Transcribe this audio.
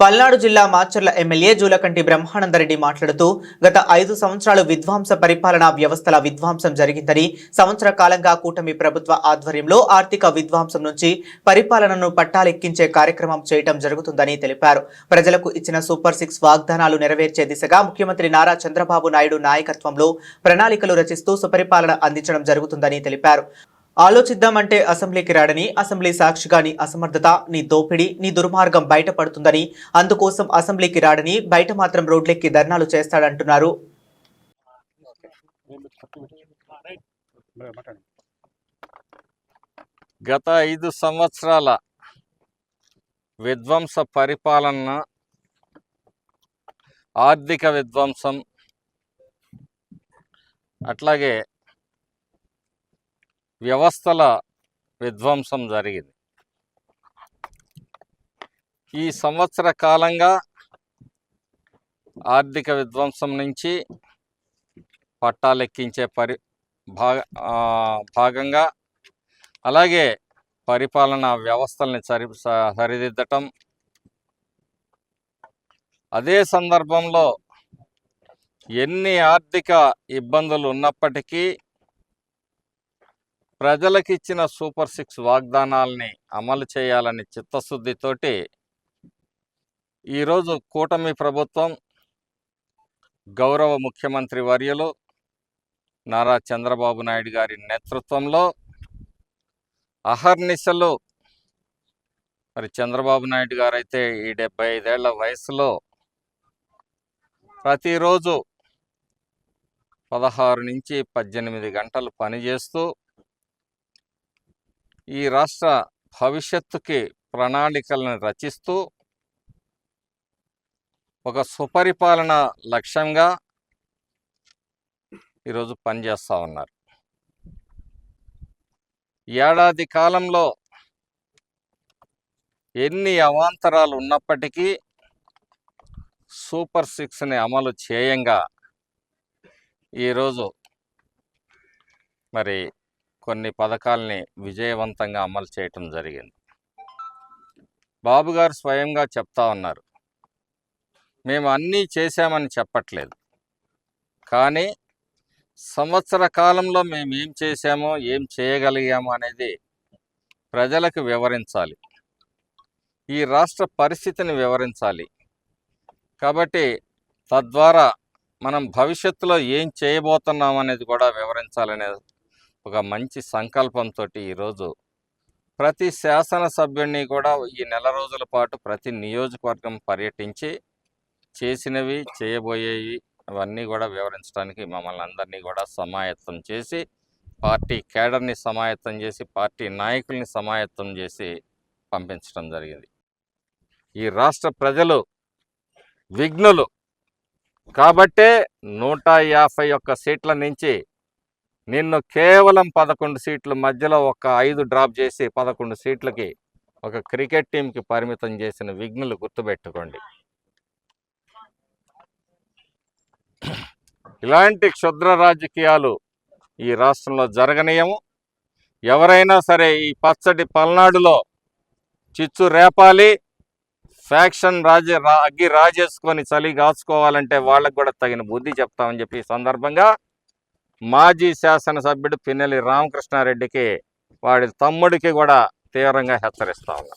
పల్నాడు జిల్లా మాచర్ల ఎమ్మెల్యే జూలకంటి బ్రహ్మానందరెడ్డి మాట్లాడుతూ గత ఐదు సంవత్సరాలు విధ్వంస పరిపాలనా వ్యవస్థల విధ్వంసం జరిగిందని సంవత్సర కాలంగా కూటమి ప్రభుత్వ ఆధ్వర్యంలో ఆర్థిక విధ్వంసం నుంచి పరిపాలనను పట్టాలెక్కించే కార్యక్రమం చేయటం జరుగుతుందని తెలిపారు. ప్రజలకు ఇచ్చిన సూపర్ సిక్స్ వాగ్దానాలు నెరవేర్చే దిశగా ముఖ్యమంత్రి నారా చంద్రబాబు నాయుడు నాయకత్వంలో ప్రణాళికలు రచిస్తూ సుపరిపాలన అందించడం జరుగుతుందని తెలిపారు. ఆలోచిద్దామంటే అసెంబ్లీకి రాడని అసెంబ్లీ సాక్షిగా నీ అసమర్థత నీ దోపిడీ నీ దుర్మార్గం బయటపడుతుందని అందుకోసం అసెంబ్లీకి రాడని బయట మాత్రం రోడ్లెక్కి ధర్నాలు చేస్తాడంటున్నారు. గత ఐదు సంవత్సరాల విధ్వంస పరిపాలన ఆర్థిక విధ్వంసం అట్లాగే వ్యవస్థల విధ్వంసం జరిగింది. ఈ సంవత్సర కాలంగా ఆర్థిక విధ్వంసం నుంచి పట్టాలెక్కించే పరి భాగ భాగంగా అలాగే పరిపాలనా వ్యవస్థల్ని సరి సరిదిద్దటం. అదే సందర్భంలో ఎన్ని ఆర్థిక ఇబ్బందులు ఉన్నప్పటికీ ప్రజలకు ఇచ్చిన సూపర్ సిక్స్ వాగ్దానాల్ని అమలు చేయాలని చిత్తశుద్ధితోటి ఈరోజు కూటమి ప్రభుత్వం గౌరవ ముఖ్యమంత్రి వర్యులు నారా చంద్రబాబు నాయుడు గారి నేతృత్వంలో అహర్నిశలు మరి చంద్రబాబు నాయుడు గారైతే ఈ డెబ్బై ఐదేళ్ళ వయసులో ప్రతిరోజు పదహారు నుంచి పద్దెనిమిది గంటలు పనిచేస్తూ ఈ రాష్ట్ర భవిష్యత్తుకి ప్రణాళికలను రచిస్తూ ఒక సుపరిపాలన లక్ష్యంగా ఈరోజు పనిచేస్తూ ఉన్నారు. ఏడాది కాలంలో ఎన్ని అవాంతరాలు ఉన్నప్పటికీ సూపర్ సిక్స్ని అమలు చేయంగా ఈరోజు మరి కొన్ని పథకాల్ని విజయవంతంగా అమలు చేయటం జరిగింది. బాబు గారు స్వయంగా చెప్తా ఉన్నారు. మేము అన్నీ చేశామని చెప్పట్లేదు. కానీ సంవత్సర కాలంలో మేము ఏం చేశామో ఏం చేయగలిగామో అనేది ప్రజలకు వివరించాలి. ఈ రాష్ట్ర పరిస్థితిని వివరించాలి. కాబట్టి తద్వారా మనం భవిష్యత్తులో ఏం చేయబోతున్నాం అనేది కూడా వివరించాలనే ఒక మంచి సంకల్పంతో ఈరోజు ప్రతి శాసనసభ్యుడిని కూడా ఈ నెల రోజుల పాటు ప్రతి నియోజకవర్గం పర్యటించి చేసినవి చేయబోయేవి అవన్నీ కూడా వివరించడానికి మమ్మల్ని అందరినీ కూడా సమాయత్తం చేసి పార్టీ కేడర్ని సమాయత్తం చేసి పార్టీ నాయకుల్ని సమాయత్తం చేసి పంపించడం జరిగింది. ఈ రాష్ట్ర ప్రజలు విఘ్నులు కాబట్టే నూట యాభై ఒక్క సీట్ల నుంచి నిన్ను కేవలం పదకొండు సీట్ల మధ్యలో ఒక ఐదు డ్రాప్ చేసి పదకొండు సీట్లకి ఒక క్రికెట్ టీంకి పరిమితం చేసిన విఘ్నులు గుర్తుపెట్టుకోండి. ఇలాంటి క్షుద్ర రాజకీయాలు ఈ రాష్ట్రంలో జరగనీయము. ఎవరైనా సరే ఈ పచ్చడి పల్నాడులో చిచ్చు రేపాలి ఫ్యాక్షన్ రాజే రా అగ్గి రాజేసుకొని చలి కాచుకోవాలంటే వాళ్ళకు కూడా తగిన బుద్ధి చెప్తామని చెప్పి సందర్భంగా మాజీ శాసనసభ్యుడు పిన్నెల్లి రామకృష్ణారెడ్డికి వాడి తమ్ముడికి కూడా తీవ్రంగా హెచ్చరిస్తా ఉన్నా.